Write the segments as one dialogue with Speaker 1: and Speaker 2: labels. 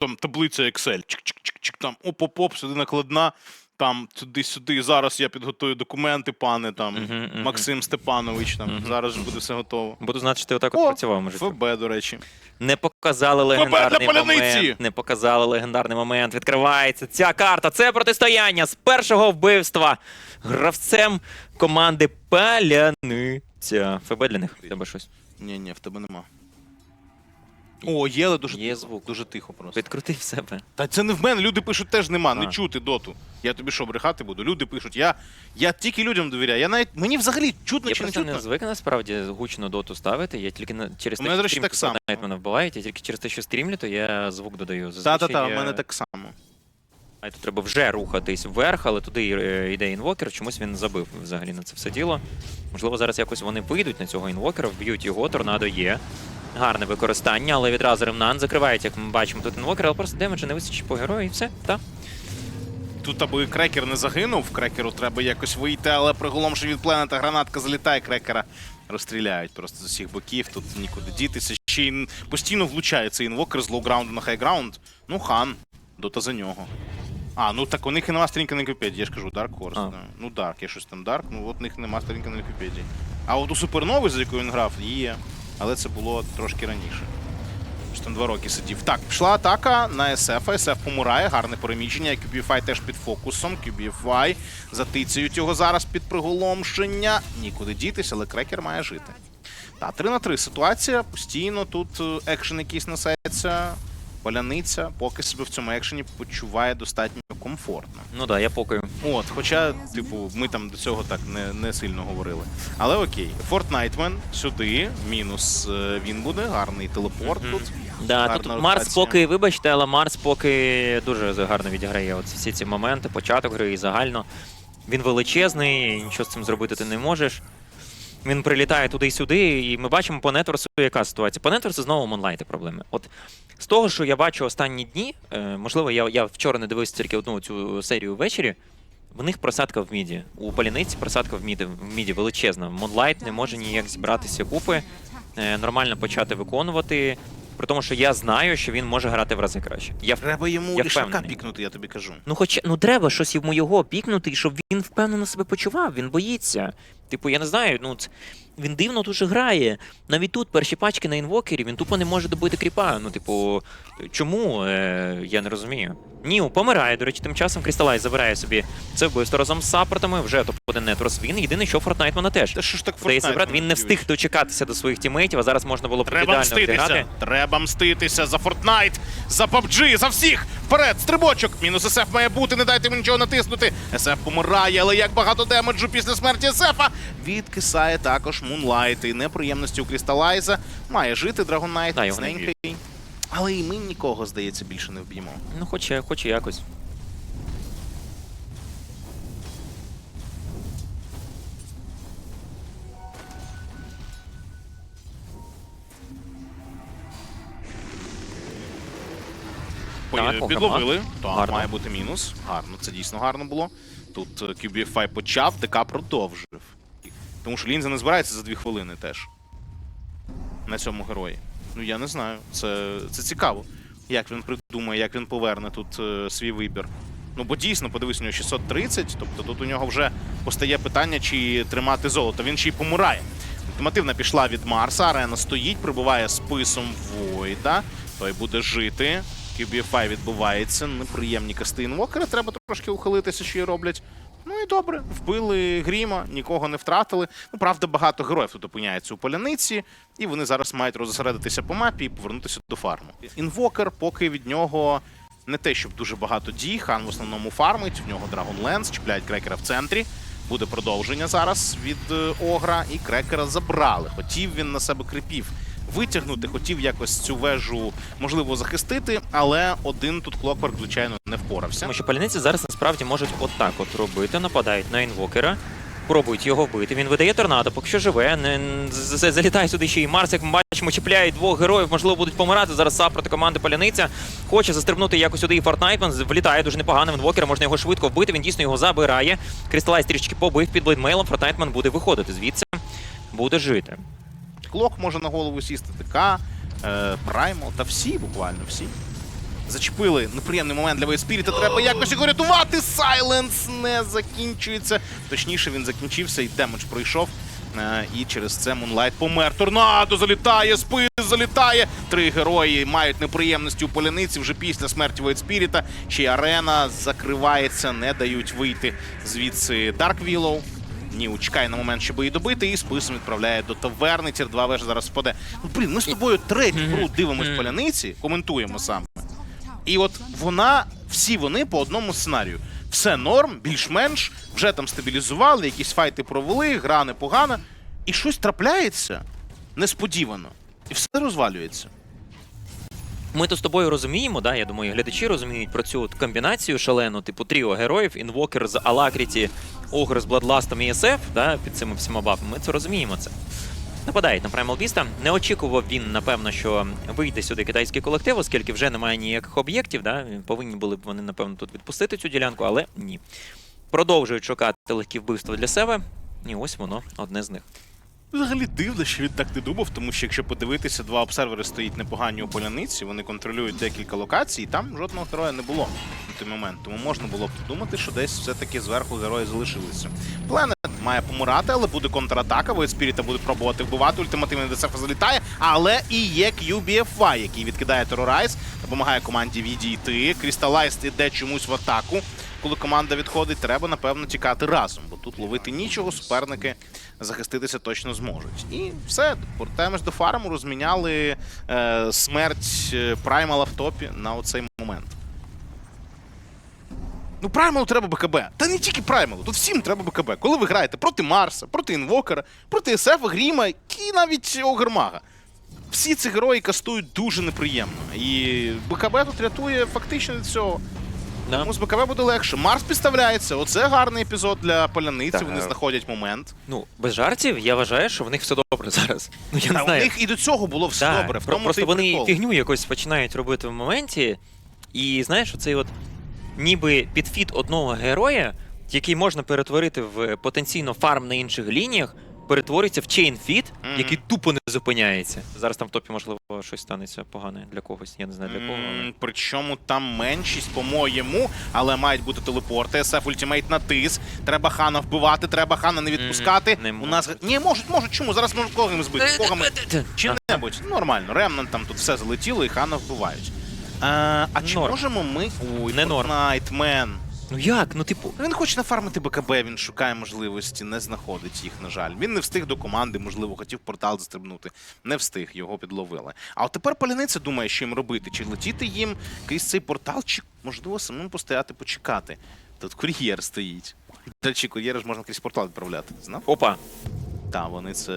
Speaker 1: там таблиця Excel. Чик-чик-чик-чик, там оп-оп-оп, сюди накладна. Там туди-сюди. Зараз я підготую документи, пане там
Speaker 2: Мгм, мгм.
Speaker 1: Максим Степанович. Там
Speaker 2: Мгм.
Speaker 1: зараз же буде все готово.
Speaker 2: Буду знати, що ти отак от
Speaker 1: О,
Speaker 2: працював, може.
Speaker 1: ФБ, до речі.
Speaker 2: Не показали легендарний
Speaker 1: для поляниці!
Speaker 2: момент. Не показали легендарний момент. Відкривається ця карта. Це протистояння з першого вбивства гравцем команди Паляниця. ФБ для них. Тебе щось.
Speaker 1: Ні, ні, в тебе нема. О, є, але дуже
Speaker 2: Є
Speaker 1: тихо.
Speaker 2: звук.
Speaker 1: Дуже тихо просто.
Speaker 2: Підкрутив себе.
Speaker 1: Та це не в мене, люди пишуть теж нема, не
Speaker 2: А.
Speaker 1: чути доту. Я тобі що, брехати буду? Люди пишуть, я, я тільки людям довіряю. Я навіть мені взагалі чутно
Speaker 2: Я
Speaker 1: чи не
Speaker 2: просто
Speaker 1: чутно.
Speaker 2: не звик насправді гучно доту ставити. Я тільки на через
Speaker 1: У мене, до речі, так само.
Speaker 2: навіть мене вбивають, я тільки через те, що стрімлю, то я звук додаю.
Speaker 1: Та-та-та, в
Speaker 2: я-
Speaker 1: мене так само.
Speaker 2: А тут треба вже рухатись вверх, але туди е, йде інвокер. Чомусь він забив взагалі на це все діло. Можливо, зараз якось вони вийдуть на цього інвокера, вб'ють його, торнадо є. Гарне використання, але відразу ремнан закривають, як ми бачимо тут інвокер, але просто демеджа не вистачить по герою і все. Та.
Speaker 1: Тут аби крекер не загинув, крекеру треба якось вийти, але приголомши від пленета гранатка залітає, крекера розстріляють просто з усіх боків, тут нікуди дітися. Ще й постійно влучає цей інвокер з лоу-граунду на хай-граунд. Ну, хан, дота за нього. А, ну так у них і нема сторінки на Вікіпедії, я ж кажу, Dark Horse.
Speaker 2: А.
Speaker 1: Ну, Dark, є щось там Dark, ну от у них нема сторінки на Вікіпедії. А от у Супернови, за якою він грав, є. Але це було трошки раніше. Там два роки сидів. Так, пішла атака на SF. SF помирає, гарне переміщення. QBFI теж під фокусом. QBFI затицюють його зараз під приголомшення. Нікуди дітись, але крекер має жити. Та, 3 на 3 ситуація. Постійно тут е, екшен якийсь несеться. Поляниця поки себе в цьому екшені почуває достатньо комфортно.
Speaker 2: Ну да, я покою.
Speaker 1: От, хоча, типу, ми там до цього так не, не сильно говорили. Але окей, Фортнайтмен сюди, мінус е, він буде, гарний телепорт
Speaker 2: Мгм.
Speaker 1: тут.
Speaker 2: Да,
Speaker 1: Гарна
Speaker 2: тут Марс поки, вибачте, але Марс поки дуже гарно відіграє от всі ці моменти, початок гри і загально. Він величезний, нічого з цим зробити ти не можеш. Він прилітає туди й сюди, і ми бачимо по Нетворсу, яка ситуація. По Нетворсу знову монлайти проблеми. От з того, що я бачу останні дні, е, можливо, я, я вчора не дивився тільки одну цю серію ввечері. В них просадка в міді. У паляниці просадка в міді, в міді величезна. Монлайт не може ніяк зібратися купи, е, нормально почати виконувати. При тому, що я знаю, що він може грати в рази краще. Я
Speaker 1: Треба йому
Speaker 2: Я
Speaker 1: лішака
Speaker 2: впевнений.
Speaker 1: пікнути, я тобі кажу.
Speaker 2: Ну, хоч ну треба щось йому його пікнути, щоб він впевнено себе почував, він боїться. Типу, я не знаю, ну ц- він дивно дуже грає. Навіть тут перші пачки на інвокері, він тупо не може добити кріпа. Ну, типу, чому? Е, я не розумію. Ніу помирає, до речі, тим часом Крісталайз забирає собі це вбивство разом з саппортами, вже топ-1 Нетрос він. Єдине, що Фортнайтмана теж.
Speaker 1: Та що ж так Fortnite
Speaker 2: він не встиг дочекатися до своїх тімейтів, а зараз можна було
Speaker 1: Треба мститися. Треба мститися за Fortnite, за PUBG, за всіх. Вперед, стрибочок. Мінус SF має бути, не дайте йому нічого натиснути. SF помирає, але як багато демеджу після смерті SF. Відкисає також Moonlight. І неприємності у Крісталайза. Має жити
Speaker 2: Да, його не
Speaker 1: міцненький. Але і ми нікого, здається, більше не вб'ємо.
Speaker 2: Ну, хоч, хоч якось. Так,
Speaker 1: Підловили. Так,
Speaker 2: Гарно.
Speaker 1: має бути мінус. Гарно, це дійсно гарно було. Тут е, QBFI почав, ДК продовжив. Тому що Лінза не збирається за дві хвилини теж. На цьому герої. Ну я не знаю. Це, це цікаво. Як він придумає, як він поверне тут е, свій вибір. Ну, бо дійсно, подивись, у нього 630, тобто тут у нього вже постає питання, чи тримати золото. Він ще й помирає. Ультимативна пішла від Марса, арена стоїть, прибуває списом Войда. Той буде жити. QBFI відбувається. Неприємні касти інвокера. Треба трошки ухилитися, що й роблять. Ну і добре, вбили Гріма, нікого не втратили. Ну, правда, багато героїв тут опиняється у поляниці, і вони зараз мають розосередитися по мапі і повернутися до фарму. Інвокер, поки від нього не те, щоб дуже багато дій. Хан в основному фармить. В нього Dragon Lance, чіпляють крекера в центрі. Буде продовження зараз від е, Огра, і крекера забрали. Хотів він на себе крипів витягнути, хотів якось цю вежу можливо захистити, але один тут Клокверк, звичайно, впорався.
Speaker 2: Тому що паляниці зараз насправді можуть отак от робити, нападають на інвокера, пробують його вбити. Він видає торнадо, поки що живе. Не залітає сюди ще й Марс, як ми бачимо, чіпляють двох героїв, можливо, будуть помирати. Зараз сап проти команди Паляниця. Хоче застрибнути якось сюди і Фортнайтман. Влітає дуже непогано інвокера, можна його швидко вбити. Він дійсно його забирає. Крісталайз трішки побив під блейдмейлом. Фортнайтман буде виходити звідси, буде жити.
Speaker 1: Клок може на голову сісти, ТК, е, Праймал, та всі буквально всі. Зачепили неприємний момент для Вейспіріта. Треба якось його рятувати. Сайленс не закінчується. Точніше, він закінчився і демедж пройшов. Е, І через це Мунлайт помер. Торнадо залітає, спис залітає. Три герої мають неприємності у поляниці вже після смерті Вейспіріта. Ще й арена закривається, не дають вийти звідси Дарк Вілоу. Ніу чекає на момент, щоб її добити, і списом відправляє до таверни. Тір 2 вежа зараз впаде. Ну блін, ми з тобою третю гру дивимось поляниці, коментуємо саме. І от вона, всі вони по одному сценарію. Все норм, більш-менш, вже там стабілізували, якісь файти провели, гра непогана. І щось трапляється несподівано. І все розвалюється.
Speaker 2: Ми то з тобою розуміємо, да, я думаю, глядачі розуміють про цю комбінацію шалену, типу тріо героїв, інвокер з Алакріті, Огр з Бладластом і СФ, да, під цими всіма бафами. Ми це розуміємо це. Нападають на Primal Beast. Не очікував він, напевно, що вийде сюди китайський колектив, оскільки вже немає ніяких об'єктів. Да? Повинні були б вони, напевно, тут відпустити цю ділянку, але ні. Продовжують шукати легкі вбивства для себе. І ось воно, одне з них.
Speaker 1: Взагалі дивно, що він так не думав, тому що якщо подивитися, два обсервери стоїть непогані у поляниці, вони контролюють декілька локацій, і там жодного героя не було на той момент. Тому можна було б думати, що десь все-таки зверху герої залишилися. Пленет має помирати, але буде контратака. Войспіріта буде пробувати вбивати. Ультимативний ДСФ залітає, але і є QBFY, який відкидає Терорайз, допомагає команді відійти. Крісталайз іде чомусь в атаку. Коли команда відходить, треба напевно тікати разом, бо тут ловити нічого, суперники захиститися точно зможуть. І все, повертаємось до фарму, розміняли е, смерть е, Праймала в топі на оцей момент. Ну, Праймалу треба БКБ. Та не тільки Праймалу, тут всім треба БКБ. Коли ви граєте проти Марса, проти Інвокера, проти СФ, Гріма і навіть Огермага. Всі ці герої кастують дуже неприємно. І БКБ тут рятує фактично від цього.
Speaker 2: Да.
Speaker 1: Тому з БКБ буде легше. Марс підставляється. Оце гарний епізод для поляниці.
Speaker 2: Так.
Speaker 1: Вони знаходять момент.
Speaker 2: Ну, без жартів, я вважаю, що в них все добре зараз. Ну, я
Speaker 1: Та
Speaker 2: не
Speaker 1: у них і до цього було все
Speaker 2: Да,
Speaker 1: добре. В
Speaker 2: про-
Speaker 1: тому
Speaker 2: просто
Speaker 1: то й
Speaker 2: вони
Speaker 1: прикол.
Speaker 2: фігню якось починають робити в моменті. І знаєш, оцей от ніби підфіт одного героя, який можна перетворити в потенційно фарм на інших лініях, перетворюється в чейнфіт,
Speaker 1: Мгм.
Speaker 2: який тупо не зупиняється. Зараз там в топі, можливо, щось станеться погане для когось. Я не знаю для кого. але-
Speaker 1: Причому там меншість, по-моєму, але мають бути телепорти. СФ ультимейт на тис. Треба хана вбивати, треба хана не відпускати.
Speaker 2: не
Speaker 1: У нас ні, можуть, можуть. Чому? Зараз можуть когось збити.
Speaker 2: Е,
Speaker 1: Когами чи-небудь. Нормально. Ремнан там тут все залетіло і хана вбивають. А, а чи
Speaker 2: Норм.
Speaker 1: можемо ми. Ой,
Speaker 2: Не норм.
Speaker 1: Найтмен.
Speaker 2: Ну як? Ну, типу,
Speaker 1: Він хоче нафармити БКБ, він шукає можливості, не знаходить їх, на жаль. Він не встиг до команди, можливо, хотів портал застрибнути. Не встиг, його підловили. А от тепер паляниця думає, що їм робити. Чи летіти їм крізь цей портал, чи можливо самим постояти, почекати. Тут кур'єр стоїть. До речі, кур'єра ж можна крізь портал відправляти. Знав?
Speaker 2: опа.
Speaker 1: Так, вони це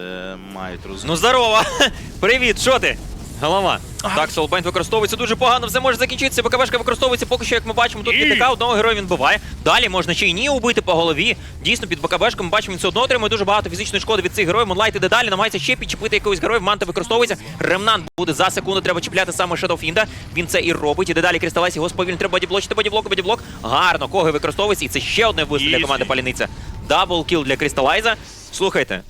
Speaker 1: мають розуміти.
Speaker 2: Ну здорово! Привіт, що ти? Голова. Так, Солбайнд використовується дуже погано, все може закінчитися. БКБшка використовується поки що, як ми бачимо, тут підтика, одного героя він буває. Далі можна ще й ні убити по голові. Дійсно, під БКБшком ми бачимо, він все одно отримує дуже багато фізичної шкоди від цих героїв. Мунлайт іде далі, намагається ще підчепити якогось героя. Манта використовується. Ремнант буде за секунду, треба чіпляти саме Shadow Фінда. Він це і робить. Іде далі Крісталайс, його сповільно треба бодіблочити, бодіблок, бодіблок. Гарно, коги використовується. І це ще одне вбивство для команди Паляниця. Дабл кіл для Крісталайза. Слухайте,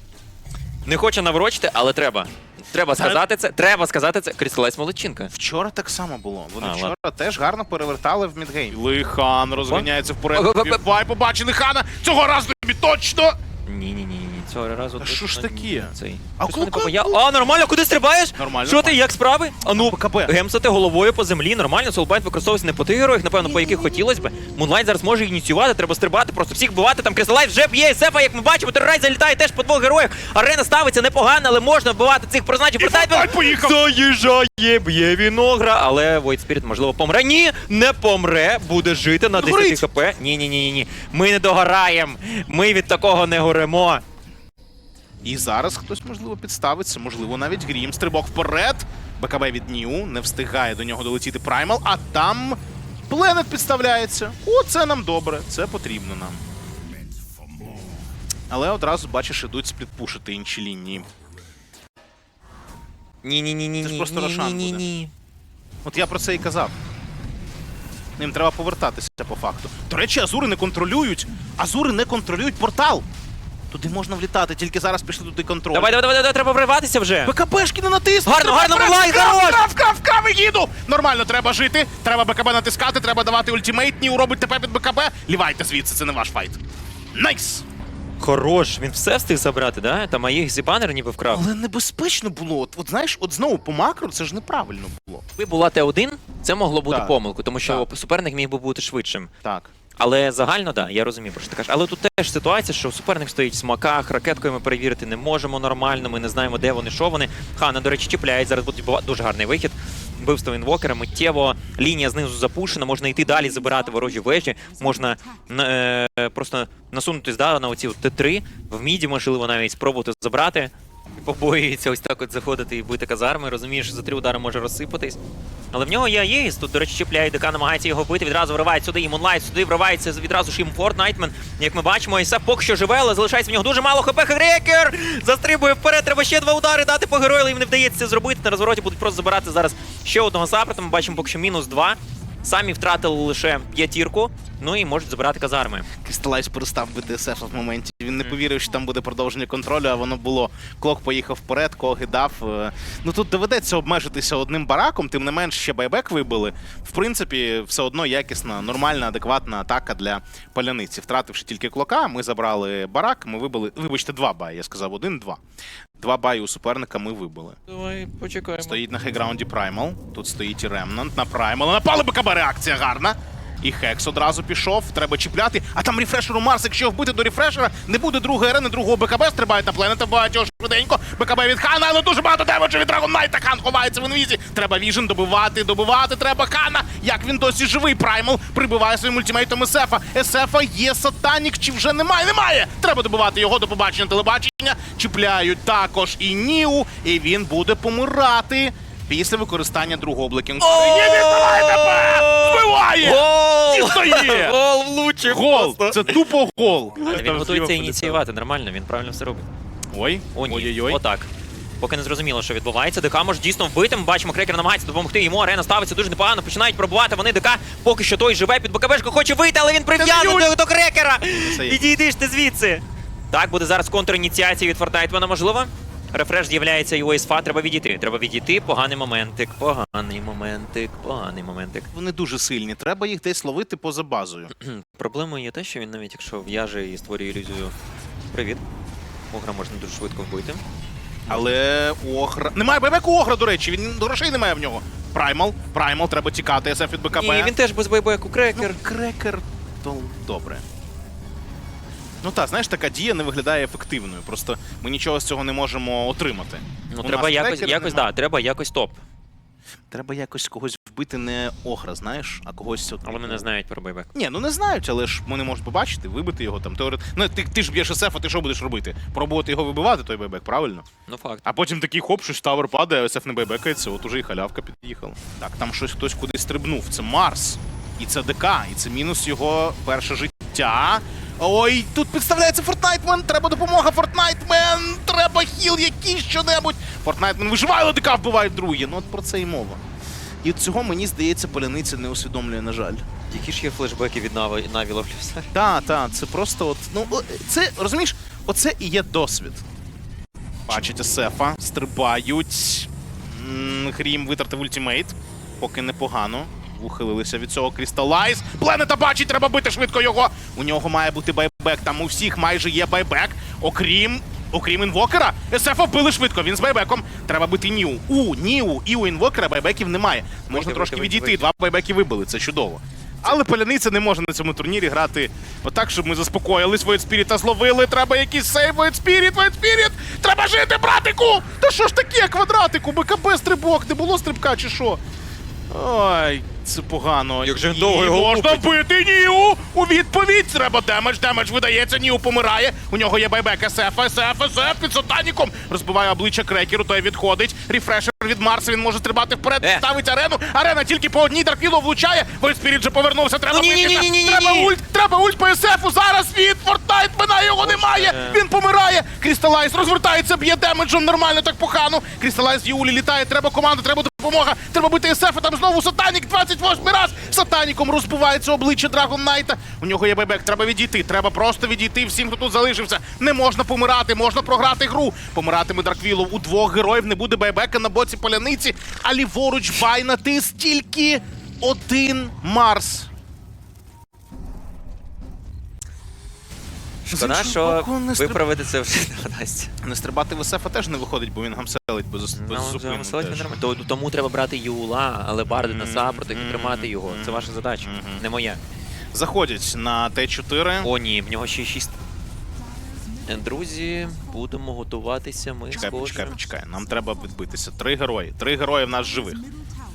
Speaker 2: не хоче наврочити, але треба. Треба сказати це. Треба сказати це. Крісталайз молодчинка.
Speaker 1: Вчора так само було. Вони
Speaker 2: А,
Speaker 1: вчора теж гарно перевертали в мідгейм. Лихан розганяється вперед.
Speaker 2: Оп-оп-оп.
Speaker 1: Вай, побачили хана! Цього разу тобі точно!
Speaker 2: Ні, ні, ні. Цього разу.
Speaker 1: Та що ж таке?
Speaker 2: Цей.
Speaker 1: А
Speaker 2: Щось вони
Speaker 1: ку-
Speaker 2: попа- Я- А, нормально, куди стрибаєш?
Speaker 1: Нормально.
Speaker 2: Що ти, як справи? А ну,
Speaker 1: БКБ.
Speaker 2: гемсати головою по землі, нормально, Солбайт використовується не по тих героях, напевно, по яких хотілося б. Мунлайт зараз може ініціювати, треба стрибати, просто всіх бивати. Там Крісталайт вже б'є Сефа, як ми бачимо, Террай залітає теж по двох героях. Арена ставиться непогано, але можна вбивати цих прозначів.
Speaker 1: І Фортнайт поїхав!
Speaker 2: Заїжджає, б'є Віногра, але Void Spirit, можливо, помре. Ні, не помре, буде жити на 10
Speaker 1: Горить!
Speaker 2: хп. Ні, ні, ні, ні. Ми не догораємо. Ми від такого не горемо.
Speaker 1: І зараз хтось, можливо, підставиться, можливо, навіть Грім. Стрибок вперед. БКБ від Нью, не встигає до нього долетіти Праймал, а там Пленет підставляється. О, це нам добре, це потрібно нам. Але одразу, бачиш, ідуть сплітпушити інші лінії.
Speaker 2: Ні, ні, ні, ні,
Speaker 1: Це ж просто Рошан буде. От я про це і казав. Їм треба повертатися по факту. До речі, Азури не контролюють. Азури не контролюють портал. Туди можна влітати, тільки зараз пішли туди контроль.
Speaker 2: Давай, давай, давай, давай, треба вриватися вже.
Speaker 1: БКБшки не натисни!
Speaker 2: Гарно, гарно,
Speaker 1: вкрав,
Speaker 2: хорош!
Speaker 1: вкрав, вкрав, вкрав, і їду! Нормально, треба жити, треба БКБ натискати, треба давати ультимейт, Ніу робить ТП під БКБ. Лівайте звідси, це не ваш файт. Найс!
Speaker 2: Хорош, він все встиг забрати, да? Там а їх зібанер ніби вкрав.
Speaker 1: Але небезпечно було. От, от знаєш, от знову по макро це ж неправильно було.
Speaker 2: Якби була Т1, це могло бути
Speaker 1: Так.
Speaker 2: помилкою, тому що
Speaker 1: Так.
Speaker 2: суперник міг би бути швидшим.
Speaker 1: Так.
Speaker 2: Але загально, так, да, я розумію, про що ти кажеш. Але тут теж ситуація, що суперник стоїть в смаках, ракеткою ми перевірити не можемо нормально, ми не знаємо, де вони, що вони. Хана, до речі, чіпляють. Зараз буде дуже гарний вихід. Вбивство інвокера, миттєво, лінія знизу запушена, можна йти далі, забирати ворожі вежі, можна е, просто насунутись да, на оці Т3, в міді, можливо, навіть спробувати забрати. Побоюється ось так от заходити і бити казарми. Розумієш, що за три удари може розсипатись. Але в нього є єїс. Тут, до речі, чіпляє ДК, намагається його бити. Відразу вривається сюди і Мунлайт, сюди вривається відразу ж їм Форт Найтмен. Як ми бачимо, Ісеп поки що живе, але залишається в нього дуже мало хп. Грекер! Застрибує вперед. Треба ще два удари дати по герою, але їм не вдається це зробити. На розвороті будуть просто забирати зараз ще одного сапрата. Ми бачимо поки що мінус два. Самі втратили лише п'ятірку. Ну і можуть забирати казарми.
Speaker 1: Крісталайз перестав бити СФ в моменті. Він не повірив, що там буде продовження контролю, а воно було. Клок поїхав вперед, коги дав. Е, Ну тут доведеться обмежитися одним бараком, тим не менш ще байбек вибили. В принципі, все одно якісна, нормальна, адекватна атака для паляниці. Втративши тільки клока, ми забрали барак, ми вибили. Вибачте, два баї, я сказав, один-два. Два баї у суперника ми вибили.
Speaker 2: Давай почекаємо.
Speaker 1: Стоїть на хейграунді Primal. Тут стоїть і Ремнант на Primal. Напали БКБ реакція гарна. І Хекс одразу пішов, треба чіпляти. А там рефрешеру Марс, якщо вбити до рефрешера, не буде другої арени, другого БКБ стрибають на планета, багатьох швиденько. БКБ від Хана, але дуже багато демеджу від Dragon Knight. Хан ховається в інвізі. Треба віжен добивати, добивати треба Хана. Як він досі живий, Праймал прибиває своїм ультимейтом Есефа. Есефа є сатанік, чи вже немає? Немає! Треба добивати його до побачення телебачення. Чіпляють також і Ніу, і він буде помирати. Після використання другого тебе! Вбиває!
Speaker 2: Гол! Гол влучив!
Speaker 1: Гол! Це тупо гол.
Speaker 2: Він готується ініціювати, нормально, він правильно все робить.
Speaker 1: Ой, ой-ой-ой.
Speaker 2: Отак. Поки не зрозуміло, що відбувається. ДК може дійсно вбити. Ми бачимо, крекер намагається допомогти йому. Арена ставиться дуже непогано. Починають пробувати. Вони ДК поки що той живе під БКБшку, хоче вийти, але він прив'язаний до, до крекера. Відійди ж ти звідси. Так, буде зараз контр-ініціація від Фортнайтмена, можливо. Рефреш з'являється і у СФА. Треба відійти. Треба відійти. Поганий моментик, поганий моментик, поганий моментик.
Speaker 1: Вони дуже сильні. Треба їх десь ловити поза базою.
Speaker 2: Проблемою є те, що він навіть якщо в'яже і створює ілюзію. Привіт. Огра можна дуже швидко вбити.
Speaker 1: Але Охра. Немає байбеку Охра, до речі, він грошей немає в нього. Праймал, Праймал, треба тікати, СФ від БКБ.
Speaker 2: Ні, він теж без байбеку, крекер.
Speaker 1: Ну, крекер, то добре. Ну так, знаєш, така дія не виглядає ефективною. Просто ми нічого з цього не можемо отримати.
Speaker 2: Ну,
Speaker 1: У
Speaker 2: треба
Speaker 1: нас
Speaker 2: якось, якось,
Speaker 1: нема.
Speaker 2: да, треба якось топ.
Speaker 1: Треба якось когось вбити не Охра, знаєш, а когось. От...
Speaker 2: А вони не знають про байбек.
Speaker 1: Ні, ну не знають, але ж вони можуть побачити, вибити його там. Теорет... Ну, ти, ти ж б'єш СФ, а ти що будеш робити? Пробувати його вибивати, той байбек, правильно?
Speaker 2: Ну факт.
Speaker 1: А потім такий хоп, щось тавер падає, а СФ не байбекається, от уже і халявка під'їхала. Так, там щось хтось кудись стрибнув. Це Марс. І це ДК, і це мінус його перше життя. Ой, тут підставляється Фортнайтмен, треба допомога, Фортнайтмен! Треба хіл якийсь що-небудь. Фортнайтмен виживає, але ДК вбиває друге. Ну от про це і мова. І от цього, мені здається, поляниця не усвідомлює, на жаль.
Speaker 2: Які ж є флешбеки від Нави Наві Ловлюса?
Speaker 1: Та, та, це просто от. Ну, це, розумієш, оце і є досвід. Бачите, Сефа, стрибають. Грім витратив ультимейт. Поки непогано. Ухилилися від цього Крісталайз. Планета бачить, треба бити швидко його. У нього має бути байбек. Там у всіх майже є байбек. Окрім. Окрім інвокера, СФ вбили швидко, він з байбеком. Треба бити Ніу. У Ніу і у інвокера байбеків немає. Можна
Speaker 2: Вийти,
Speaker 1: трошки
Speaker 2: вийти,
Speaker 1: відійти.
Speaker 2: вийти.
Speaker 1: Два байбеки вибили, це чудово. Але Поляниця не може на цьому турнірі грати отак, щоб ми заспокоїлись, Spirit зловили. Треба якийсь сейв, Void Spirit, Треба жити, братику! Та що ж таке, квадратику? БКБ стрибок, не було стрибка чи що? Ой, це погано.
Speaker 2: Як же він довго його
Speaker 1: можна бити Ніу! У відповідь треба демедж, демедж видається, Ніу помирає. У нього є байбек СФ, СФ, СФ під сатаніком. Розбиває обличчя крекеру, той відходить. Рефрешер від Марса. Він може стрибати вперед,
Speaker 2: Е.
Speaker 1: ставить арену. Арена тільки по одній Дарквіло влучає. Вольспіріт вже повернувся. Треба
Speaker 2: Ну, ні, ні,
Speaker 1: битися.
Speaker 2: ні, ні, ні,
Speaker 1: Треба
Speaker 2: ні.
Speaker 1: ульт, треба ульт по СФу. Зараз від Фортнайт минає, його немає. Він помирає. Крісталайз розвертається, б'є демеджем нормально, так похано. Крісталайз Юлі літає. Треба команда, треба допомога. Треба бити СФ, там знову Сатанік 28 раз. Сатаніком розбивається обличчя Драгон Найта. У нього є бебек, треба відійти. Треба просто відійти всім, хто тут залишився. Не можна помирати, можна програти гру. Помиратиме Драквілов. У двох героїв не буде бебека на боці поляниці, а ліворуч байнатис тільки один Марс.
Speaker 2: Шкода, що виправити це вже не вдасться.
Speaker 1: Не стрибати в СФ теж не виходить, бо він гамселить без, без
Speaker 2: Ну,
Speaker 1: зупину.
Speaker 2: замислити
Speaker 1: теж.
Speaker 2: нормально. То- Тому треба брати Юла, але барди на і тримати його. Це ваша задача, не моя.
Speaker 1: Заходять на Т4.
Speaker 2: О, ні, в нього ще й шість. Е, Друзі, будемо готуватися. Ми
Speaker 1: Чекай,
Speaker 2: схоже.
Speaker 1: почекай, почекай. Нам треба відбитися. Три герої. Три герої в нас живих.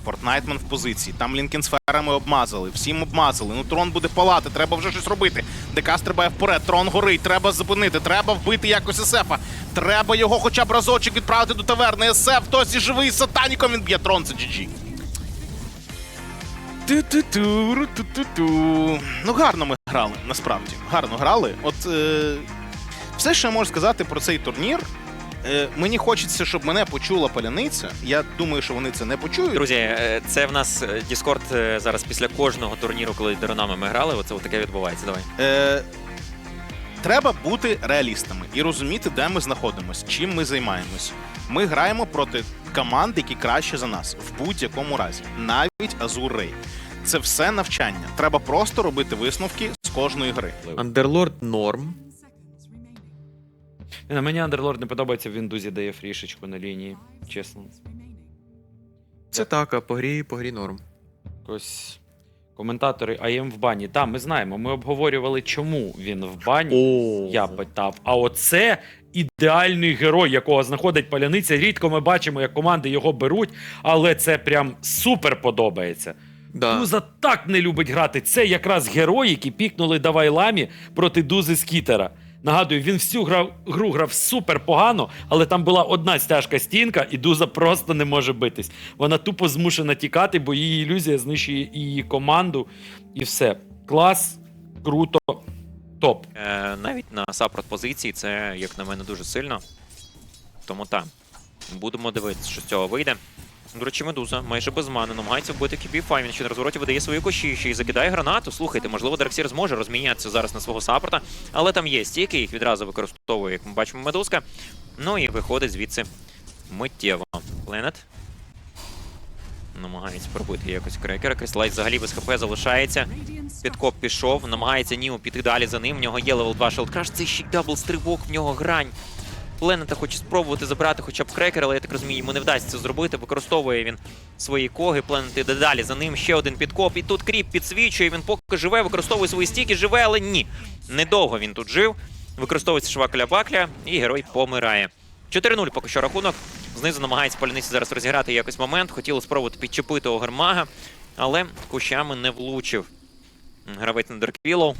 Speaker 1: Фортнайтман в позиції. Там лінкенсферами обмазали. Всім обмазали. Ну трон буде палати, треба вже щось робити. ДК стрибає вперед, трон горить, треба зупинити, треба вбити якось СФа. Треба його хоча б разочок відправити до таверни. СФ, хтось і живий сатаніком, він б'є трон, це GG. Ту-ту-ту, ру-ту-ту-ту. Ну, гарно ми грали, насправді. Гарно грали. От е, все, що я можу сказати про цей турнір. Е, мені хочеться, щоб мене почула паляниця. Я думаю, що вони це не почують.
Speaker 2: Друзі, е, це в нас е, Discord е, зараз після кожного турніру, коли Деронами ми грали, оце таке відбувається. Давай.
Speaker 1: Е, треба бути реалістами і розуміти, де ми знаходимося, чим ми займаємось. Ми граємо проти команд, які краще за нас в будь-якому разі, навіть Азур Рей. Це все навчання. Треба просто робити висновки з кожної гри.
Speaker 2: Андерлорд норм.
Speaker 3: Не, Мені Андерлорд не подобається, він дузі дає фрішечку на лінії, чесно.
Speaker 4: Це так, а по грі, по грі норм.
Speaker 3: Якось коментатори АєМ в бані. Так, ми знаємо, ми обговорювали, чому він в бані.
Speaker 4: О,
Speaker 3: Я питав. А оце ідеальний герой, якого знаходить паляниця. Рідко ми бачимо, як команди його беруть, але це прям супер подобається.
Speaker 4: да.
Speaker 3: Дуза так не любить грати. Це якраз герой, які пікнули Давайламі проти Дузи Скітера. Нагадую, він всю грав, гру грав супер погано, але там була одна стяжка стінка, і Дуза просто не може битись. Вона тупо змушена тікати, бо її ілюзія знищує її команду, і все. Клас, круто, топ.
Speaker 2: Е, навіть на сапрот позиції це, як на мене, дуже сильно. Тому так. Будемо дивитися, що з цього вийде. До речі, Медуза майже без мани, намагається вбити QB5, він ще на розвороті видає свої коші, ще й закидає гранату. Слухайте, можливо, Дарксір зможе розмінятися зараз на свого саппорта, але там є стійки, їх відразу використовує, як ми бачимо, Медузка. Ну і виходить звідси миттєво. Пленет. Намагається пробити якось крекера. Крислайт взагалі без ХП залишається. Підкоп пішов, намагається Ніо піти далі за ним. В нього є левел 2 шелдкраш. Це ще й дабл стрибок, в нього грань. Пленета хоче спробувати забрати хоча б крекер, але я так розумію, йому не вдасться це зробити. Використовує він свої коги. Пленет іде далі за ним. Ще один підкоп. І тут кріп підсвічує. Він поки живе, використовує свої стіки, живе, але ні. Недовго він тут жив. Використовується швакля бакля, і герой помирає. 4-0 поки що рахунок. Знизу намагається паляниці зараз розіграти якось момент. Хотіли спробувати підчепити Огермага, але кущами не влучив. Гравець на Дерквілоу.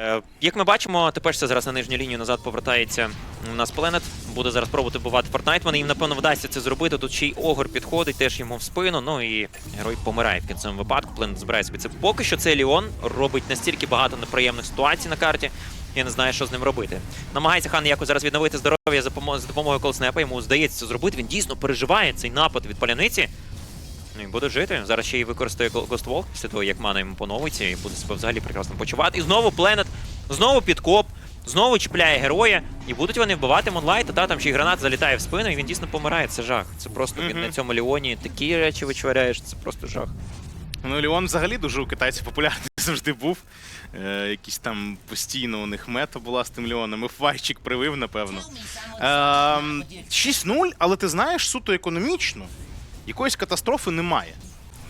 Speaker 2: Е, як ми бачимо, тепер все зараз на нижню лінію назад повертається у нас Пленет. Буде зараз пробувати бувати Фортнайтман. Їм, напевно, вдасться це зробити. Тут ще й Огор підходить, теж йому в спину. Ну і герой помирає в кінцевому випадку. Пленет збирає собі це. Поки що цей Ліон робить настільки багато неприємних ситуацій на карті. Я не знаю, що з ним робити. Намагається хан якось зараз відновити здоров'я за допомогою колснепа. Йому здається це зробити. Він дійсно переживає цей напад від паляниці. Ну і буде жити. Зараз ще й використає Ghostwalk після того, як мана йому поновиться, і буде себе взагалі прекрасно почувати. І знову Пленет, знову підкоп, знову чіпляє героя, і будуть вони вбивати Монлайта. Та там ще й гранат залітає в спину, і він дійсно помирає. Це жах. Це просто він на цьому Леоні такі речі вичваряє, що це просто жах.
Speaker 1: Ну, Леон взагалі дуже у китайців популярний завжди був. Е, якийсь там постійно у них мета була з тим Леоном. І файчик привив, напевно. Ем, 6-0, але ти знаєш, суто економічно, якоїсь катастрофи немає.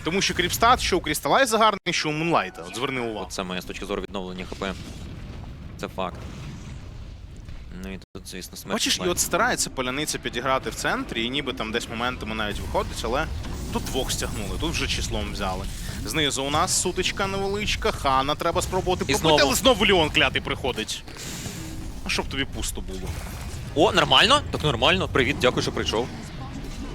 Speaker 1: Тому що Кріпстат, що у Крісталайза гарний, що у Мунлайта. От зверни увагу.
Speaker 2: От саме з точки зору відновлення ХП. Це факт. Ну і тут, звісно, смерть.
Speaker 1: Бачиш, і от старається поляниця підіграти в центрі, і ніби там десь моментами навіть виходить, але тут двох стягнули, тут вже числом взяли. Знизу у нас сутичка невеличка, хана треба спробувати
Speaker 2: І
Speaker 1: побити,
Speaker 2: знову.
Speaker 1: але знову Леон клятий приходить. А щоб тобі пусто було.
Speaker 2: О, нормально? Так нормально. Привіт, дякую, що прийшов.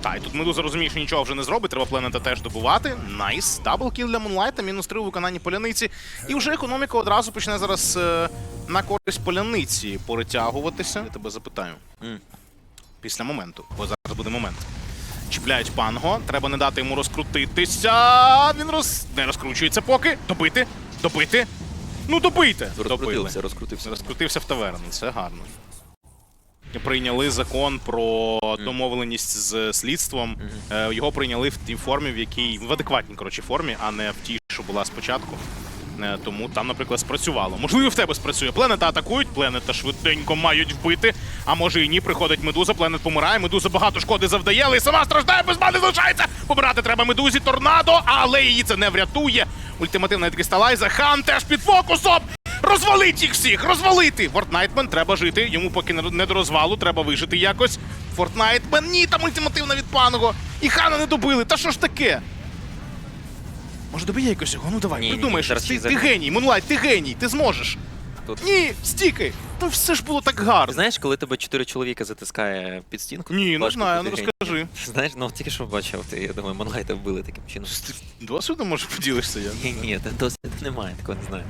Speaker 1: Та, і тут Медуза розуміє, що нічого вже не зробить, треба пленета теж добувати. Найс. Даблкіл для Мунлайта, мінус 3 у виконанні поляниці. І вже економіка одразу почне зараз е, на користь поляниці перетягуватися. Я тебе запитаю. Після моменту, бо зараз буде момент. Чіпляють панго, треба не дати йому розкрутитися. Він роз... не розкручується поки. Добити, добити. Ну добийте.
Speaker 2: Розкрутився, розкрутився.
Speaker 1: Розкрутився в таверну, це гарно. Прийняли закон про домовленість з слідством. Е, Його прийняли в тій формі, в якій в адекватній коротше формі, а не в тій, що була спочатку. Е, Тому там, наприклад, спрацювало. Можливо, в тебе спрацює. Пленета атакують, пленета швиденько мають вбити. А може і ні, приходить медуза, пленет помирає. Медуза багато шкоди завдає, але і сама страждає, без мани залишається. Помирати треба медузі торнадо, але її це не врятує. Ультимативна від Крісталайза. Хан теж під фокусом. Розвалить їх всіх! Розвалити! Фортнайтмен треба жити. Йому поки не до розвалу, треба вижити якось. Фортнайтмен, ні, там ультимативна від панго. І хана не добили. Та що ж таке? Може добиє якось його? Ну давай,
Speaker 2: Ні,
Speaker 1: придумаєш.
Speaker 2: ні,
Speaker 1: ти, ти геній, Мунлайт, ти геній, ти зможеш.
Speaker 2: Тут.
Speaker 1: Ні, стікай. Ну все ж було так гарно.
Speaker 2: Знаєш, коли тебе чотири чоловіка затискає під стінку?
Speaker 1: Ні, не знаю, ну розкажи.
Speaker 2: Знаєш, ну тільки що бачив, ти, я думаю, Монлайта вбили таким чином.
Speaker 1: Досвідом може поділишся я.
Speaker 2: Ні, ні, досвіду немає, такого не знаю.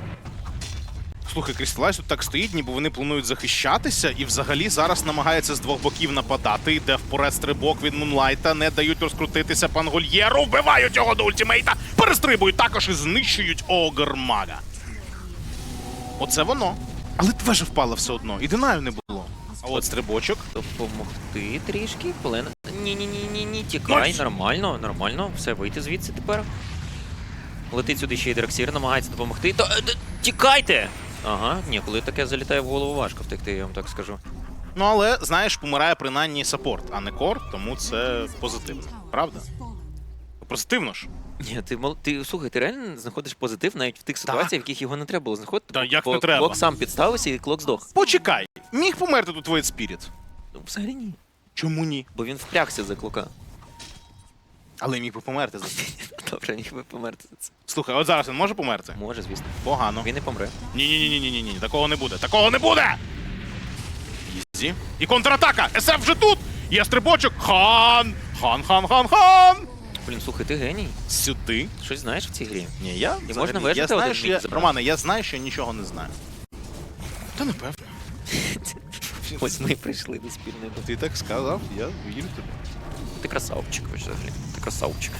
Speaker 1: Слухай, Крісталайз тут так стоїть, ніби вони планують захищатися, і взагалі зараз намагається з двох боків нападати. Йде вперед стрибок від Мунлайта, не дають розкрутитися пангольєру, вбивають його до ультимейта, перестрибують також і знищують Огермага. Оце воно. Але твеже впала все одно, і динаю не було. А от стрибочок.
Speaker 2: Допомогти трішки, полена. Ні, ні, ні, тікай,
Speaker 1: Найс!
Speaker 2: нормально, нормально, все, вийти звідси тепер. Летить сюди ще й Драксір, намагається допомогти. Та, е, тікайте! Ага, ні, коли таке залітає в голову, важко втекти, я вам так скажу.
Speaker 1: Ну але знаєш, помирає принаймні саппорт, а не кор, тому це позитивно. Правда? Позитивно ж.
Speaker 2: Ні, ти мол... ти слухай, ти реально знаходиш позитив навіть в тих ситуаціях, в яких його не треба було знаходити.
Speaker 1: Та
Speaker 2: бо
Speaker 1: як не
Speaker 2: клок-
Speaker 1: треба?
Speaker 2: Клок сам підставився і клок здох.
Speaker 1: Почекай, міг померти тут Void Spirit?
Speaker 2: Ну, взагалі ні.
Speaker 1: Чому ні?
Speaker 2: Бо він впрягся за клока.
Speaker 1: Але міг би померти за це.
Speaker 2: Добре, міг би померти за це.
Speaker 1: Слухай, от зараз він може померти?
Speaker 2: Може, звісно.
Speaker 1: Погано.
Speaker 2: Він не помре.
Speaker 1: Ні, ні, ні, ні, ні, ні, такого не буде. Такого не буде. Ізі. І контратака. СФ вже тут. Є стрибочок. Хан! Хан, хан, хан, хан!
Speaker 2: Блін, слухай, ти геній.
Speaker 1: Сюди.
Speaker 2: Щось знаєш в цій грі?
Speaker 1: Ні, я
Speaker 2: І
Speaker 1: взагалі-
Speaker 2: можна
Speaker 1: я
Speaker 2: вижити
Speaker 1: знаю,
Speaker 2: один
Speaker 1: що я... Романе, я знаю, що я нічого не знаю. Та напевно.
Speaker 2: Ось ми прийшли до спільної.
Speaker 1: Ти так сказав, я вірю тобі.
Speaker 2: Ти красавчик, взагалі. Ти красавчик.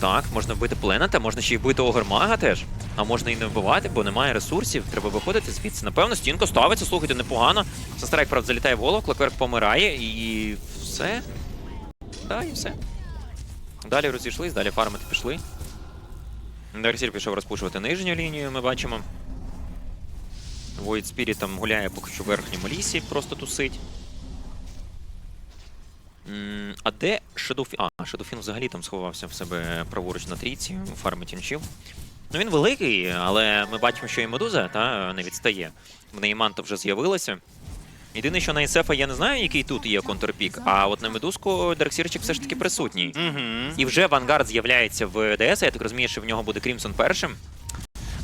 Speaker 2: Так, можна вбити пленета, можна ще й вбити Огермага теж. А можна і не вбивати, бо немає ресурсів. Треба виходити звідси. Напевно, стінка ставиться, слухайте, непогано. Санстрайк, правда, залітає в голову, Клакверк помирає і все. Да, і все. Далі розійшлись, далі фармити пішли. Дарсір пішов розпушувати нижню лінію, ми бачимо. Void Spirit там гуляє поки що в верхньому лісі, просто тусить. А де Шедофін? А, Шедофін взагалі там сховався в себе праворуч на трійці, фармить інчів. Ну він великий, але ми бачимо, що і медуза та не відстає. В неї манта вже з'явилася. Єдине, що на Ісефа я не знаю, який тут є контрпік, а от на медузку Дарксірчик все ж таки присутній.
Speaker 1: Угу.
Speaker 2: І вже Вангард з'являється в ДС, я так розумію, що в нього буде Крімсон першим.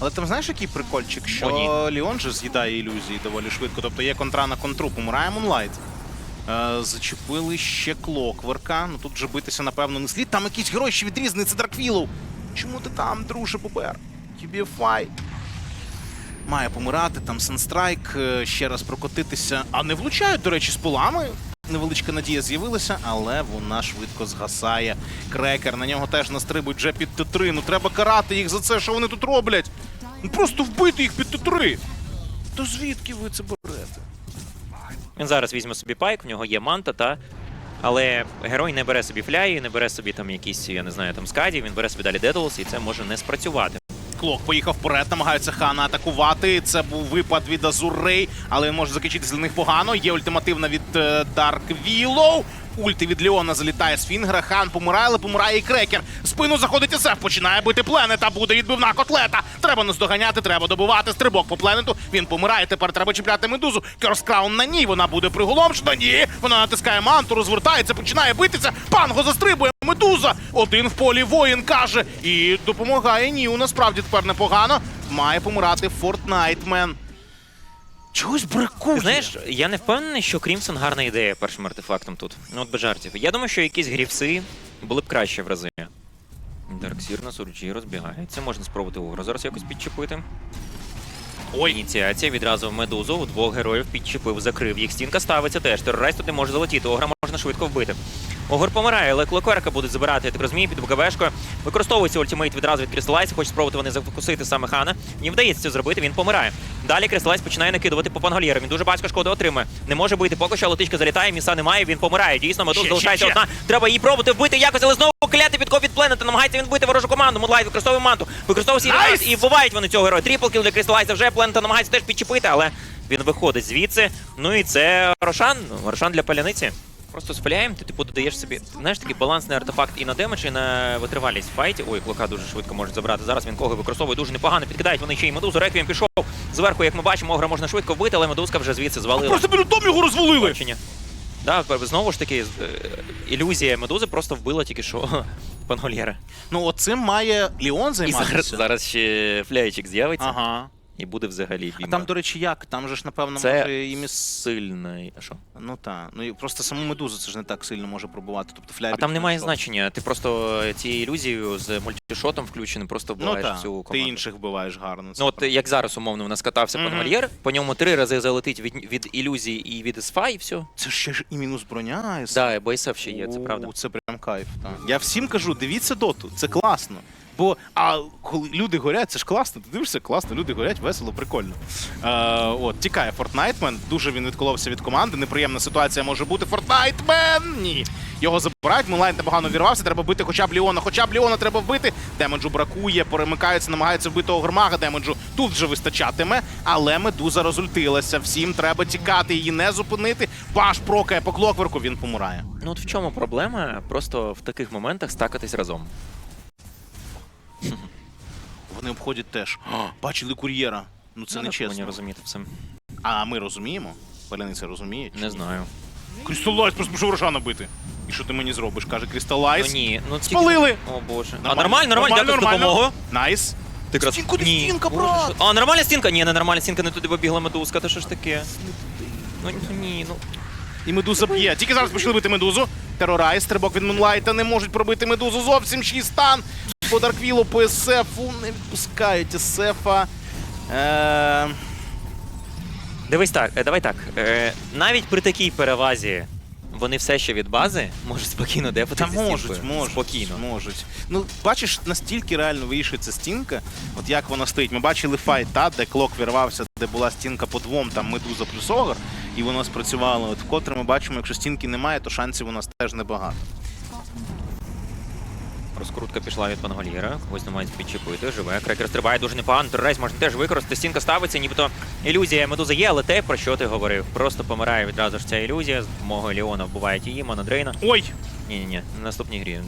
Speaker 1: Але там знаєш, який прикольчик, що
Speaker 2: О,
Speaker 1: Ліон же з'їдає ілюзії доволі швидко. Тобто є контра на контру, помирає Мунлайт. Е, зачепили ще клокверка. Ну тут же битися, напевно, не слід. Там якийсь герой ще це Дарквілоу. Чому ти там, друже, Бобер? TBFI. Має помирати, там Санстрайк, е, ще раз прокотитися. А не влучають, до речі, з полами. Невеличка надія з'явилася, але вона швидко згасає. Крекер на нього теж настрибують вже під Т3. Ну треба карати їх за це, що вони тут роблять. Ну просто вбити їх під Т3. То звідки ви це берете?
Speaker 2: Він зараз візьме собі пайк, в нього є манта, та. Але герой не бере собі фляї, не бере собі там якісь, я не знаю, там скаді, він бере собі далі дедолс, і це може не спрацювати.
Speaker 1: Клок поїхав вперед, намагаються хана атакувати. Це був випад від Азурей, але він може закінчитися для них погано. Є ультимативна від е, Дарк Вілоу. Ульти від Леона залітає з Фінгера. Хан помирає, але помирає і крекер. Спину заходить СФ, починає бити пленета. Буде відбивна котлета. Треба наздоганяти, треба добивати. Стрибок по пленету. Він помирає. Тепер треба чіпляти медузу. Керскраун на ній. Вона буде приголомшена. Ні. Вона натискає манту, розвертається, починає битися. Панго застрибує. Медуза. Один в полі воїн каже. І допомагає Ніу. Насправді тепер непогано. Має помирати Фортнайтмен. Чогось бракує.
Speaker 2: Знаєш, я не впевнений, що Крімсон гарна ідея першим артефактом тут. Ну от без жартів. Я думаю, що якісь грівси були б краще в рази. Дарксір на сурджі розбігається. Можна спробувати Огра зараз якось підчепити. Ой, ініціація відразу в медузу. У двох героїв підчепив, закрив їх. Стінка ставиться теж. Терорайз тут не може залетіти. Огра можна швидко вбити. Огор помирає, але клокверка будуть забирати, я так розумію, під БКБшкою. Використовується ультимейт відразу від Крісталайса, хоче спробувати вони зафокусити саме Хана. Їм вдається це зробити, він помирає. Далі Крісталайс починає накидувати по пангольєру. Він дуже батько шкоди отримує. Не може бити, поки що летичка залітає, міса немає, він помирає. Дійсно, Медуз залишається
Speaker 1: ще,
Speaker 2: одна. Треба її пробувати вбити якось, але знову кляти під від Пленета. Намагається він вбити ворожу команду. Мудлайт використовує манту, використовує раунд і вбивають вони цього героя. Трипл кіл для Крісталайса вже Пленета намагається теж підчепити, але він виходить звідси. Ну і це Рошан. Рошан для паляниці. Просто спаляємо, ти типу додаєш собі, знаєш, такий балансний артефакт і на демедж, і на витривалість в файті. Ой, клока дуже швидко може забрати. Зараз він кого використовує дуже непогано. Підкидають вони ще й медузу. Реквієм пішов. Зверху, як ми бачимо, огра можна швидко вбити, але медузка вже звідси звалила.
Speaker 1: Просто біля дом його розвалили.
Speaker 2: Бачення. Да, знову ж таки, е, ілюзія медузи просто вбила тільки що пангольєра.
Speaker 1: Ну, оцим має Ліон
Speaker 2: І зараз, зараз ще фляйчик з'явиться
Speaker 1: Ага.
Speaker 2: І буде взагалі
Speaker 1: А там, до речі, як? Там же ж, напевно,
Speaker 2: Це
Speaker 1: може і міс...
Speaker 2: сильний. А що?
Speaker 1: Ну так. Ну і просто саму медузу це ж не так сильно може пробувати. Тобто флябі.
Speaker 2: А там немає значення. Ти просто цією ілюзією з мультішотом включеним просто
Speaker 1: Ну
Speaker 2: вбиваєш
Speaker 1: так,
Speaker 2: всю
Speaker 1: ти інших вбиваєш гарно. це
Speaker 2: Ну от як зараз умовно у нас катався
Speaker 1: Мгм.
Speaker 2: пангольєр, по ньому три рази залетить від, від ілюзії і від СФА, і все.
Speaker 1: Це ще ж і мінус броня, і
Speaker 2: Да, і БСФ ще є, це
Speaker 1: О,
Speaker 2: правда.
Speaker 1: Це прям кайф. Так. Я всім кажу, дивіться доту, це класно. Бо а коли люди горять, це ж класно. Ти дивишся, класно, люди горять, весело, прикольно. Е, от, тікає Фортнайтмен. Дуже він відколовся від команди. Неприємна ситуація може бути. Фортнайтмен! Ні. Його забирають, Мулайн непогано вірвався, треба бити хоча б Ліона, хоча б Ліона треба вбити. Демеджу бракує, перемикаються, намагаються вбити Огрмага. Демеджу тут вже вистачатиме, але медуза розультилася. Всім треба тікати, її не зупинити. Баш прокає по клокверку, він помирає.
Speaker 2: Ну от в чому проблема? Просто в таких моментах стакатись разом.
Speaker 1: Вони обходять теж. О, бачили кур'єра. Ну це
Speaker 2: Ну,
Speaker 1: не чесно.
Speaker 2: розуміти все.
Speaker 1: А ми розуміємо? Паляниця розуміє? чи
Speaker 2: Не знаю.
Speaker 1: Крісталайз просто пішов Рошана бити. І що ти мені зробиш? каже Крісталайз.
Speaker 2: Ну ні, ну тільки-
Speaker 1: Спалили!
Speaker 2: О боже. А нормально, нормально, дякую за допомогу.
Speaker 1: Найс.
Speaker 2: Ти якраз-
Speaker 1: Стінку, де
Speaker 2: Ні.
Speaker 1: стінка,
Speaker 2: Боже,
Speaker 1: брат?
Speaker 2: що- А, нормальна стінка? Ні, не нормальна стінка, не туди побігла медузка, то що ж таке? Ну ну, ні, ну.
Speaker 1: І медуза б'є. Тільки зараз почали бити медузу. Терорайз, стрибок від Мунлайта не можуть пробити медузу зовсім. Шість стан. По Дарквілу, по СФу не відпускають СФа. Е...
Speaker 2: Дивись так, е, давай так. Е, навіть при такій перевазі вони все ще від бази можуть спокійно дефати.
Speaker 1: Та
Speaker 2: зі
Speaker 1: можуть,
Speaker 2: стінкою.
Speaker 1: можуть.
Speaker 2: Спокійно.
Speaker 1: Можуть. Ну, бачиш, настільки реально вирішується стінка, от як вона стоїть. Ми бачили файт, та, де клок вірвався, де була стінка по двом, там медуза плюс огр, і воно спрацювало. От вкотре ми бачимо, якщо стінки немає, то шансів у нас теж небагато.
Speaker 2: Розкрутка пішла від пангольєра, когось намагається підчепити, живе. Крекер стрибає дуже непогано. Террорайз можна теж використати. Стінка ставиться, нібито ілюзія медуза є, але те, про що ти говорив. Просто помирає відразу ж ця ілюзія. З допомогою Леона вбивають її, Монодрейна.
Speaker 1: Ой!
Speaker 2: Ні-ні-ні, на наступній грі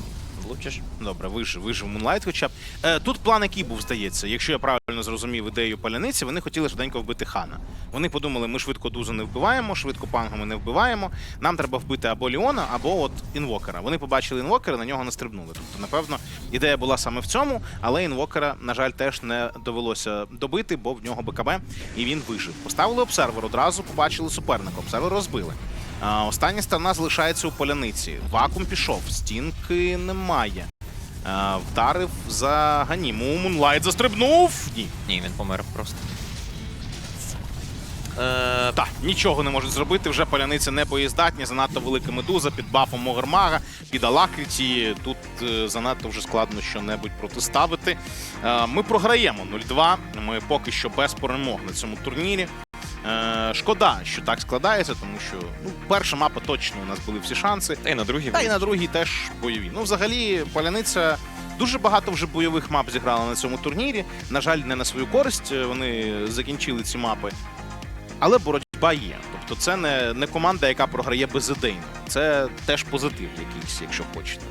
Speaker 2: влучиш.
Speaker 1: Добре, вижив, вижив Мунлайт хоча б. Е, тут план який був, здається. Якщо я правильно зрозумів ідею паляниці, вони хотіли швиденько вбити хана. Вони подумали, ми швидко дузу не вбиваємо, швидко пангами не вбиваємо. Нам треба вбити або Ліона, або от інвокера. Вони побачили інвокера, на нього не стрибнули. Тобто, напевно, ідея була саме в цьому, але інвокера, на жаль, теж не довелося добити, бо в нього БКБ і він вижив. Поставили обсервер, одразу побачили суперника. Обсервер розбили. Остання сторона залишається у поляниці. Вакуум пішов, стінки немає. Вдарив за Ганіму. Мунлайт застрибнув. Ні.
Speaker 2: Ні, він помер просто. Е,
Speaker 1: Так, нічого не можуть зробити. Вже поляниця не боєздатні. Занадто велика медуза під бафом Могермага, під Алакриті. Тут е, занадто вже складно що-небудь протиставити. Е, ми програємо 0-2. Ми поки що без перемог на цьому турнірі. Е, шкода, що так складається, тому що ну, перша мапа точно у нас були всі шанси.
Speaker 2: та й на другій
Speaker 1: Та й на другій теж бойові. Ну, взагалі, Поляниця дуже багато вже бойових мап зіграла на цьому турнірі. На жаль, не на свою користь. е, Вони закінчили ці мапи. Але боротьба є. Тобто, це не, не команда, яка програє безідейно. Це теж позитив якийсь, якщо хочете.